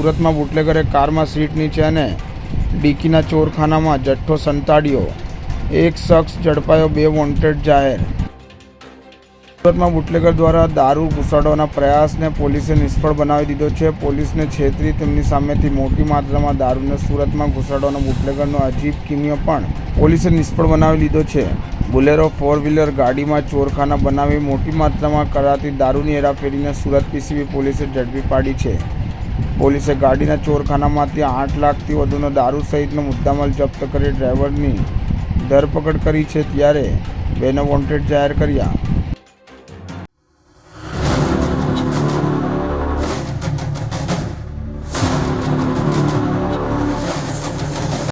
સુરતમાં બુટલેગરે કારમાં સીટ નીચે અને ડીકીના ચોરખાનામાં જથ્થો સંતાડ્યો. એક શખ્સ ઝડપાયો, બે વોન્ટેડ જાહેર. સુરતમાં બુટલેગર દ્વારા દારૂ ઘુસાડવાના પ્રયાસને પોલીસે નિષ્ફળ બનાવી દીધો છે. પોલીસને છેતરી તેમની સામેથી મોટી માત્રામાં દારૂને સુરતમાં ઘુસાડવાનો બુટલેગરનો અજીબ કિમિયો પણ પોલીસે નિષ્ફળ બનાવી લીધો છે. બુલેરો ફોર વ્હીલર ગાડીમાં ચોરખાના બનાવી મોટી માત્રામાં કરાતી દારૂની હેરાફેરીને સુરત પીસીબી પોલીસે ઝડપી પાડી છે. પોલીસે ગાડીના ચોરખાનામાંથી આઠ લાખથી વધુનો દારૂ સહિતનો મુદ્દામાલ જપ્ત કરી ડ્રાઈવરની ધરપકડ કરી છે ત્યારે બેને વોન્ટેડ જાહેર કર્યા.